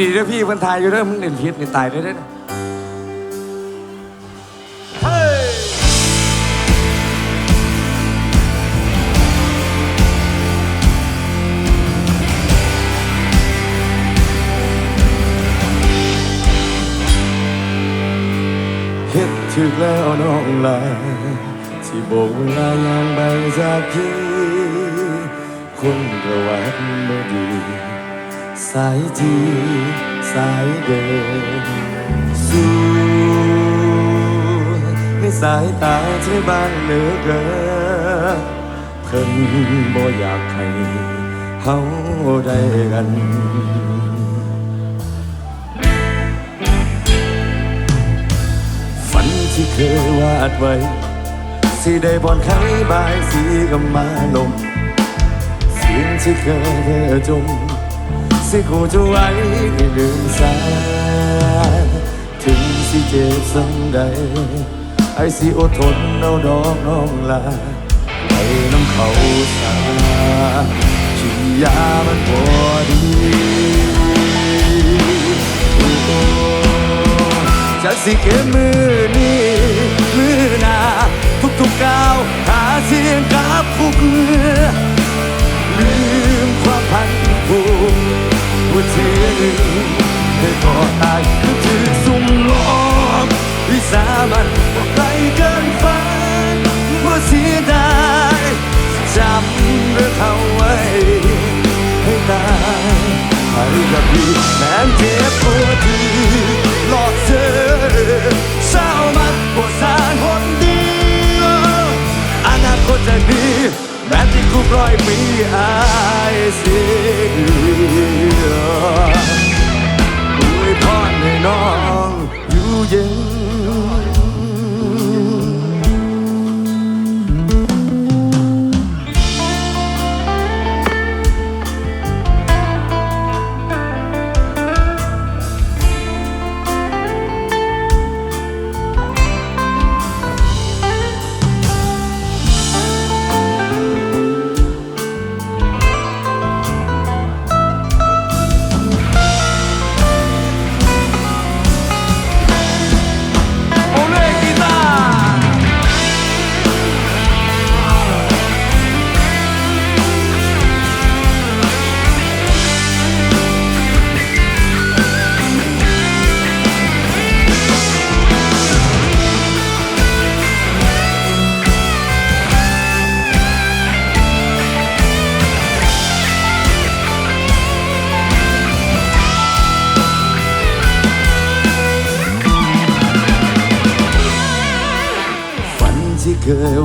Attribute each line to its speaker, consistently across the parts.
Speaker 1: ดีด้อพี่เพิ่นทายอยู่ด้อมึงเล่นผิดนี่ตายได้อเด้อเฮ็ดถึกแล้วน้องลาที่โบกเวลายางไปจากพี่คนประวัติบ่ดี สายทีสายเดิน สู่ในสายตาเธอบางเหลือเกินเพิ่นบ่อยากให้เฮาได้กันฝันที่เคยวาดไว้ สิได้บอนไขบายสีกับมาลมเสียงที่เคยเธอจม สิกูจะไว้ให้ลืมสาถึงสิเจ็บสังใดไอ้สิอดทนเอาดอกน้องลาให้น้ำเขาสาฉีดยามันพอดีจากสิเก็บมือนี้มือหน้าทุกๆก้าวหาเสียงกับผู้เพื่อ กับพี่แม้เจ็บปวดที่หลอกเธอเศร้ามันปวดสารคนเดียวอนาคตจะดีแม้ที่กูปล่อยมีอายเสียอวยพรให้น้องอยู่เย็น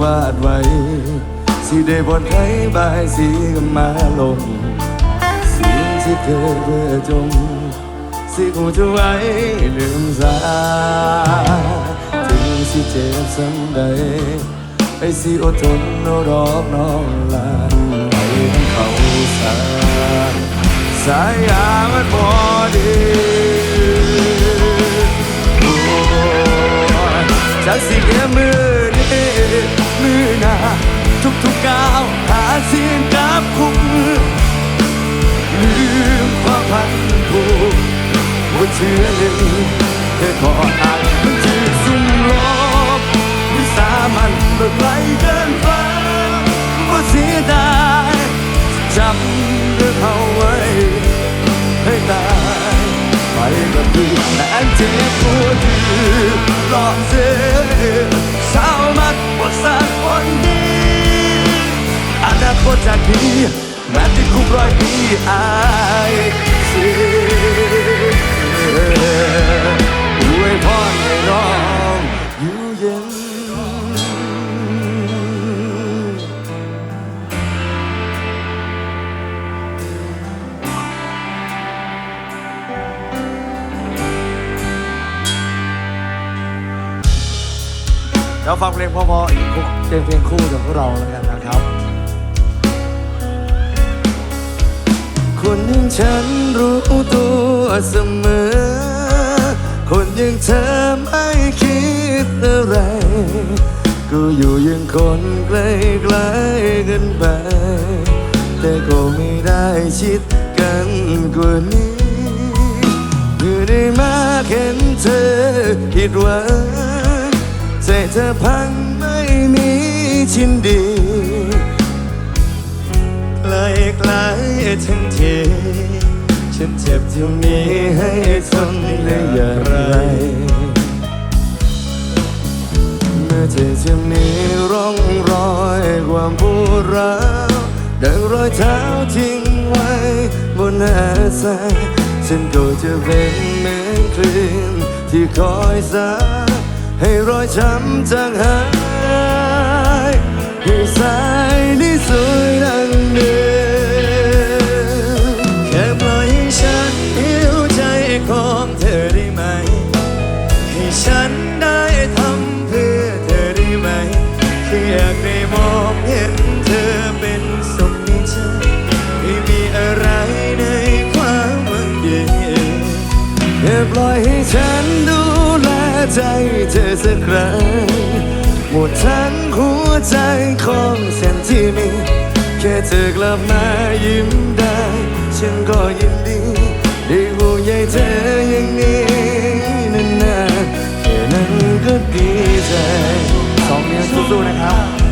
Speaker 1: เคยวาดไว้สิได้บนไข่บายสีกับมาลงเสียงที่เคยเพื่อจมสิกูจะไว้ลืม สาถึงสิเจ็บสังใดไอ้สิอดทนาดอกน้องลาให้เขาสาสายยามันพอดีจากสิ่งแค่มือหน้าทุกๆก้าวหาเสียงกับคุกมือลืมความพันผูกว่าเชื่อหนึ่งเธอขออ่านมันจืดสุ่มลบวิสามันเมื่อไกลเกินฟ้าว่าเสียดายจำเรื่องเขาไว้ให้ตายไปกับเพี่อนแม้เจ็บปวดที่หลอกเธอเศร้ามัด อนาคตจะดีแม้ที่คุกร้อยปีอายเสียอวยพรให้น้องอยู่เย็นเราฟังเพลงพอๆอีกเป็นเพลงคู่ของพวกเราแล้วกันนะ คนอย่างฉันรู้ตัวเสมอ คนอย่างเธอไม่คิดอะไร ก็อยู่ยังคนใกล้ๆกันไป แต่ก็ไม่ได้ชิดกันกว่านี้เมื่อได้มาเห็นเธอผิดหวังใจเธอพังไม่มีชิ้นดี
Speaker 2: ไกลไกลทั้งทีฉันเจ็บที่มีให้ทนได้อย่างไร
Speaker 1: เมื่อเธอจะมีร่องรอยความปวดร้าวดังรอยเท้าทิ้งไว้บนหน้าทรายฉันก็จะเป็นเหมือนคลื่นที่คอยสาให้รอยช้ำจางหายให้สายที่สวยดังเดิม
Speaker 2: องเธอได้ไหม ให้ฉันได้ทำเพื่อเธอได้ไหม แค่อยากได้มองเห็นเธอเป็นสุขในใจไม่มีอะไรในความหวังดี
Speaker 1: แค่ปล่อยให้ฉันดูแลใจเธอสักครั้งหมดทั้งหัวใจของฉันที่มี แค่เธอกลับมายิ้มได้ ฉันก็ยินดีได้ห่วงใย เธออย่างนี้นานๆแค่นั้นก็ดีใจสองเมียสู้ๆนะครับ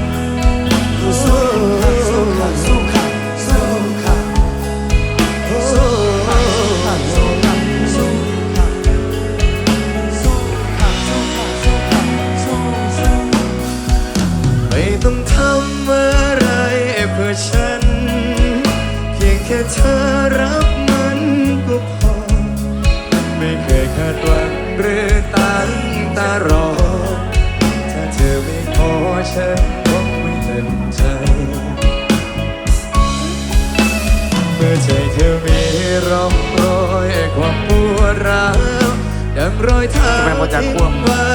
Speaker 1: า
Speaker 2: จะ
Speaker 1: ไปหมดจากควบ
Speaker 2: ทิ้งไว้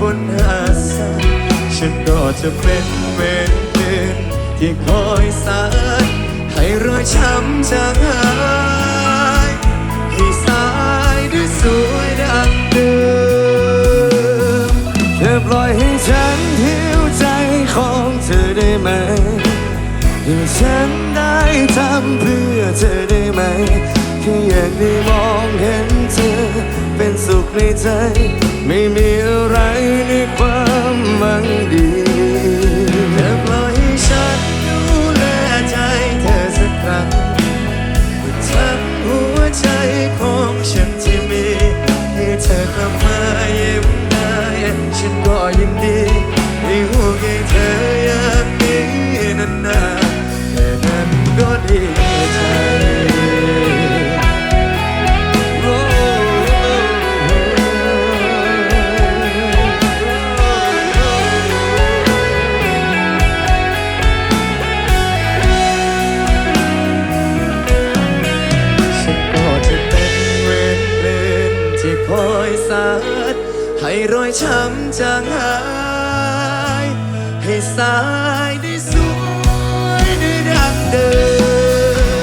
Speaker 2: บนหาดทรายฉันก็จะเป็นเหมือนคลื่นที่คอยสานให้รอยช้ำจางหายให้สายด้วยสวยดังเดิม
Speaker 1: แค่ปล่อยให้ฉันหิวใจของเธอได้ไหมให้ฉันได้ทำเพื่อเธอได้ไหมแค่อยากได้มองเห็น เป็นสุขในใจ ไม่มีอะไรในความหวังดี
Speaker 2: ช้ำจางหาย ให้สายได้สวยได้ดังเดิ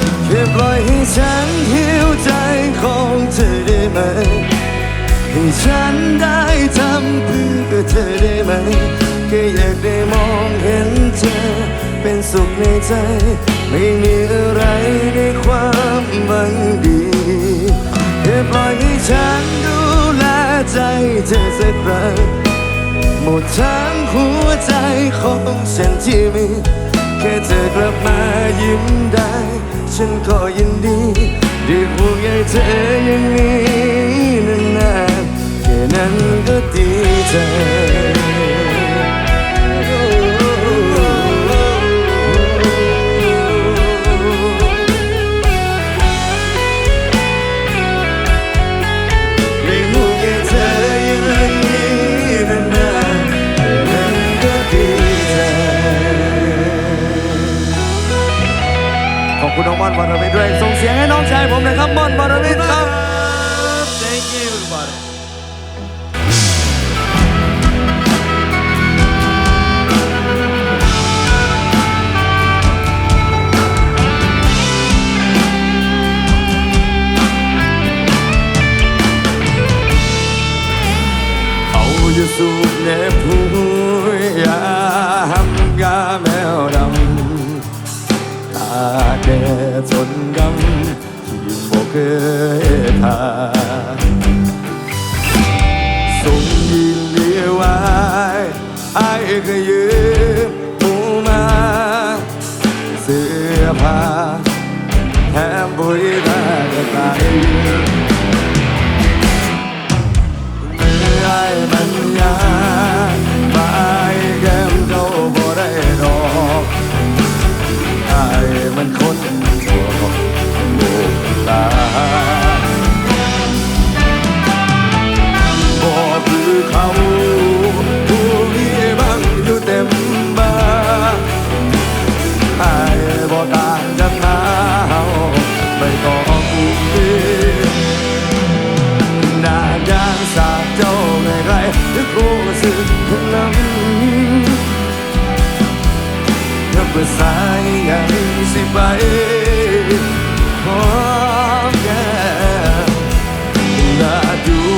Speaker 2: ม
Speaker 1: แค่ปล่อยให้ฉันหิวใจของเธอได้ไหม ให้ฉันได้ทำเพื่อเธอได้ไหมแค่อยากได้มองเห็นเธอ เป็นสุขในใจ ไม่มีอะไรในความหวังดีแค่ปล่อยให้ฉันดู ใจเธอสักครั้งหมดทั้งหัวใจของฉันที่มีแค่เธอกลับมายิ้มได้ ฉันก็ยินดีได้ห่วงใยเธออย่างนี้นานๆแค่นั้นก็ดีใจ
Speaker 2: คุ
Speaker 1: ณน้องม่อนวรวิทย์ด้วยส่งเสียงให้น้องชายผมนะครับม่อนวรวิทย์ครับ
Speaker 2: Thank you everybody
Speaker 1: ไอ้ก็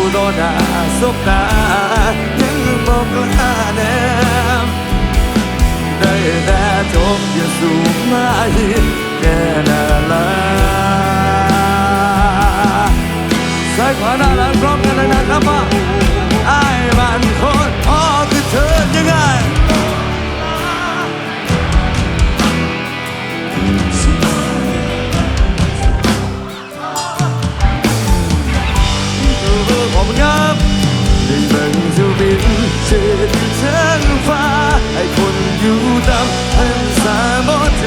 Speaker 1: ดูโดนหน้าสบตายังบอกกล้าแนมได้แต่ คุณครับได้เบิ่งสุบินเชิดเชิงฟ้า ให้คนอยู่ตามหันสามอเท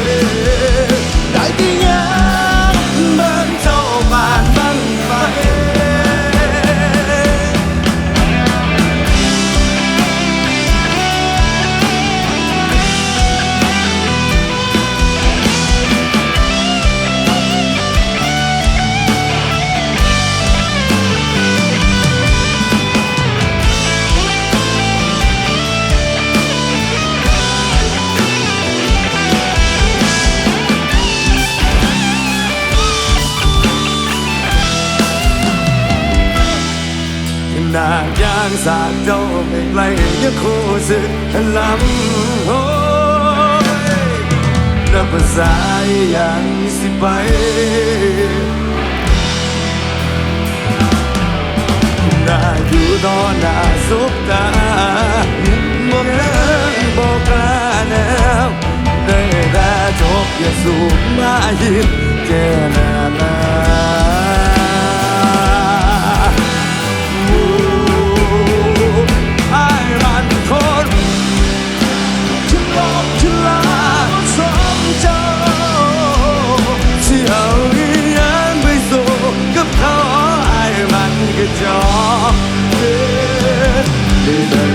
Speaker 1: สากเจ้าไม่ไกลยังคู่สึกลำโอ้ยนับภาษาอย่างสิไปน่าอยู่ตอหน้าสุบตาบอกเลิกบอกกล้าแนวได้แต่จบอย่าสูบมาหินเจนานา น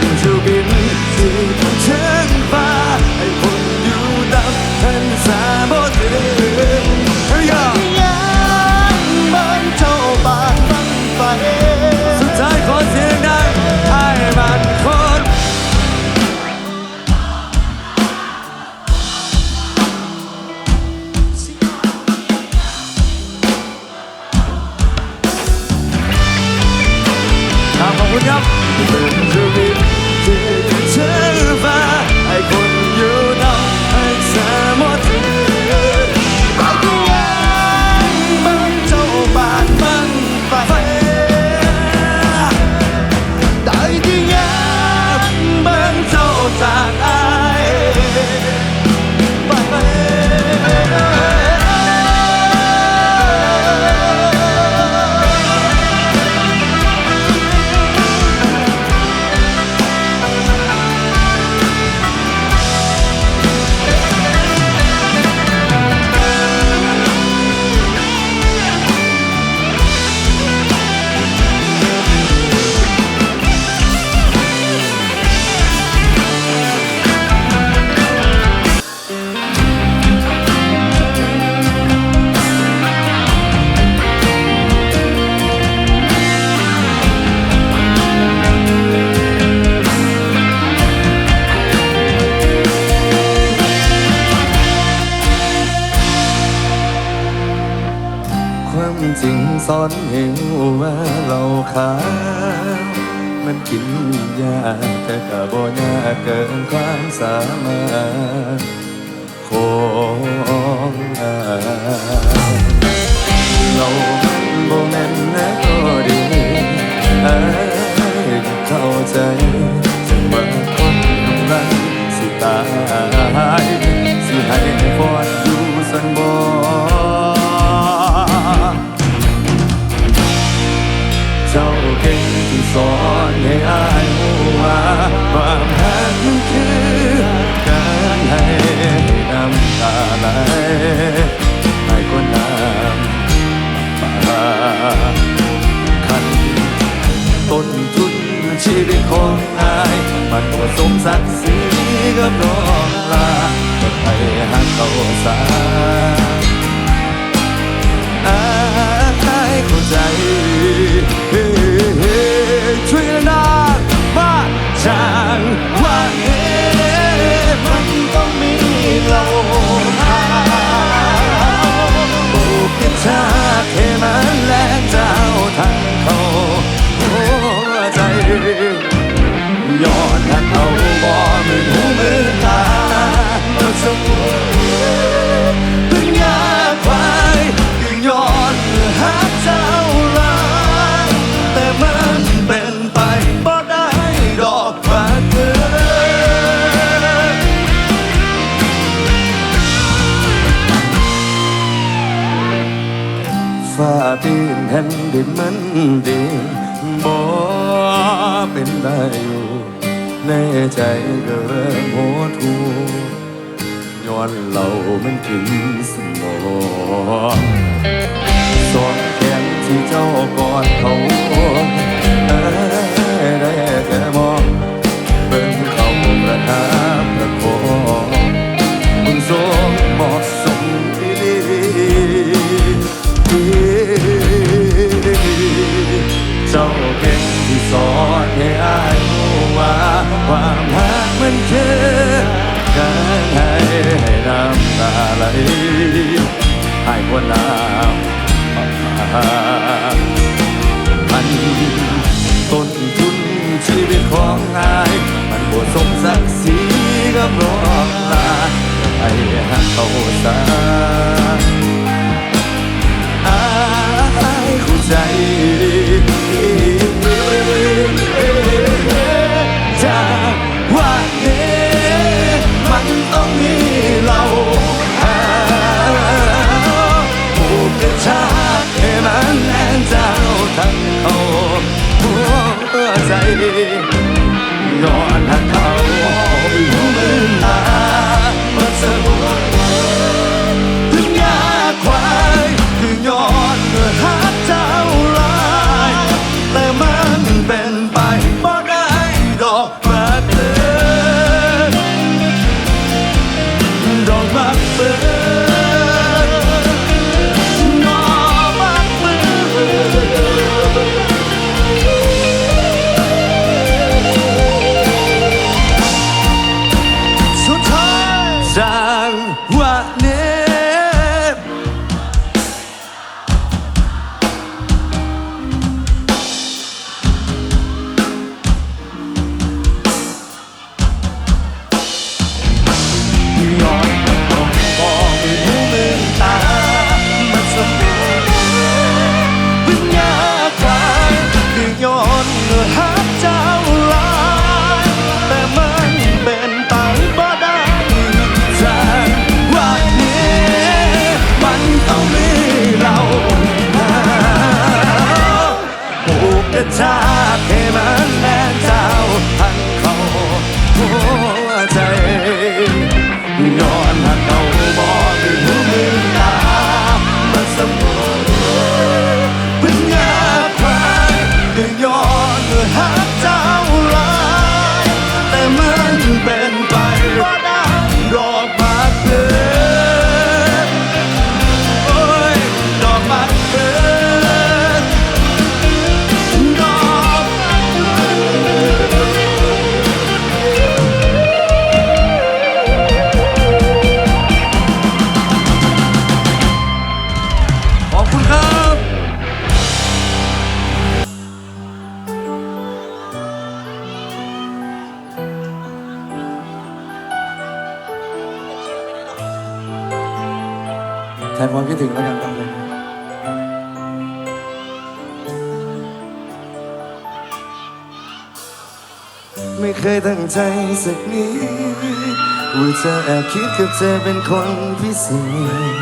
Speaker 1: ความจริงซ่อนเห
Speaker 2: ง
Speaker 1: ว่า
Speaker 2: เรา
Speaker 1: ขาดมันกินยากแต่ก็บ่ยากเกินความสามารถของเราบ่แม่นนะก็ดีให้เข้าใจจะมาคนกำลัสิตาย สิให้ฟอดูสันบ่ 爱 ผ่นดินมันดีบ่เป็นได้อยู่ในใจก็เริ่มโหทูย้อนเรามันกินสมองสอนแขนที่เจ้าก่อนเขาได้แต่มองเป็นเขาประทับประคองมึงโซ ย้อนหักเขา แทนความคิดถึงแล้วกันครับผไม่เคยตั้งใจสักนิดว่าจะแอบคิดกับเธอเป็นคนพิเศษ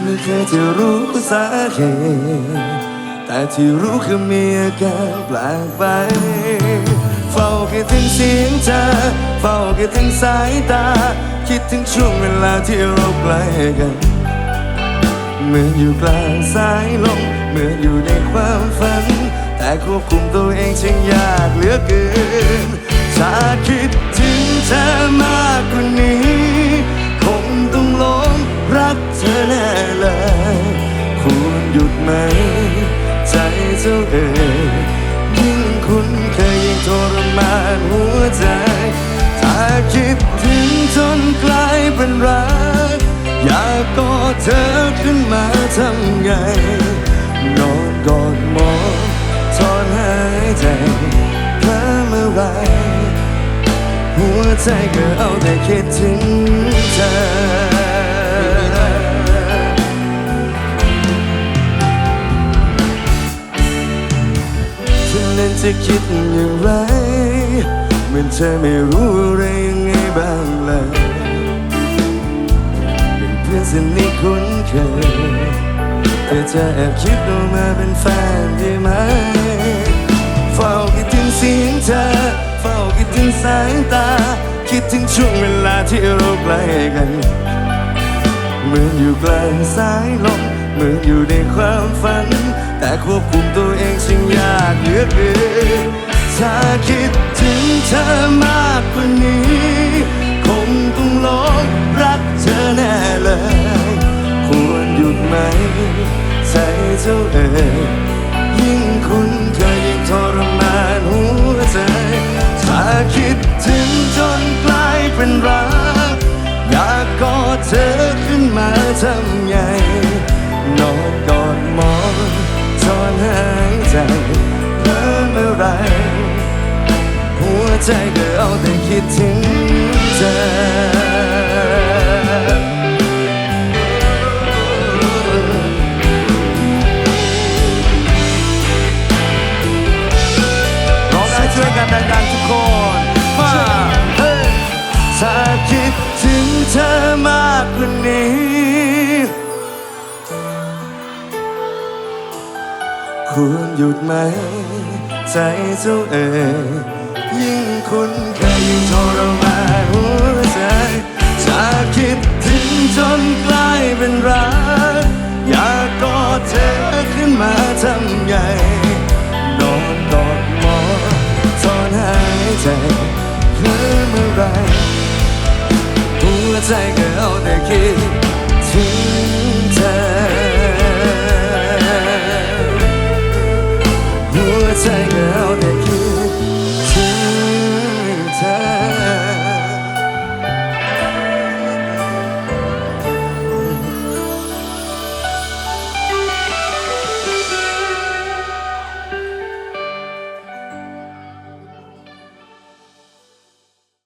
Speaker 1: ไม่เคยจะรู้สาเหตุแต่ที่รู้คือมีอาการแปลกไป เฝ้าคิดถึงเสียงเธอเฝ้าคิดถึงสายตา คิดถึงช่วงเวลาที่เราใกล้กัน เหมือนอยู่กลางสายลมเหมือนอยู่ในความฝัน แต่ควบคุมตัวเองช่างยากเหลือเกินถ้าคิดถึงเธอมากกว่านี้ มาทำไง นอนกอดหมอนถอนหายใจเพ้อเมื่อไหรหัวใจก็เอาแต่คิดถึงเธอเธอนั้นจะคิดอย่างไรเหมือนเธอไม่รู้อะไรยังไงบ้างเลยเป็นเพื่อนสนิท คุ้นเคยเธอจะแอบคิดว่ามาเป็นแฟนได้ไหมเฝ้าคิดถึงเสียงเธอเฝ้าคิดถึงสายตา คิดถึงช่วงเวลาที่เราใกล้กันเหมือนอยู่กลางสายลมเหมือนอยู่ในความฝัน แต่ควบคุมตัวเองช่างยากเหลือเกินถ้าคิดถึงเธอมากกว่านี้ คงต้องหลงรักเธอแน่เลย ไหม ใจเจ้าเอ๋ยยิ่งคุณเคยยิ่งทรมานหัวใจ ถ้าคิดถึงจนกลายเป็นรัก อยากกอดเธอขึ้นมาทำไง นอนกอดหมอนถอนหายใจเพ้อเมื่อไร หัวใจก็เอาแต่คิดถึงเธอ กันดังๆทุกคนมาถ้าคิดถึงเธอมากกว่านี้ควรหยุดไหม ใจเจ้าเอ๋ยยิ่งคุณเคยยิ่งทรม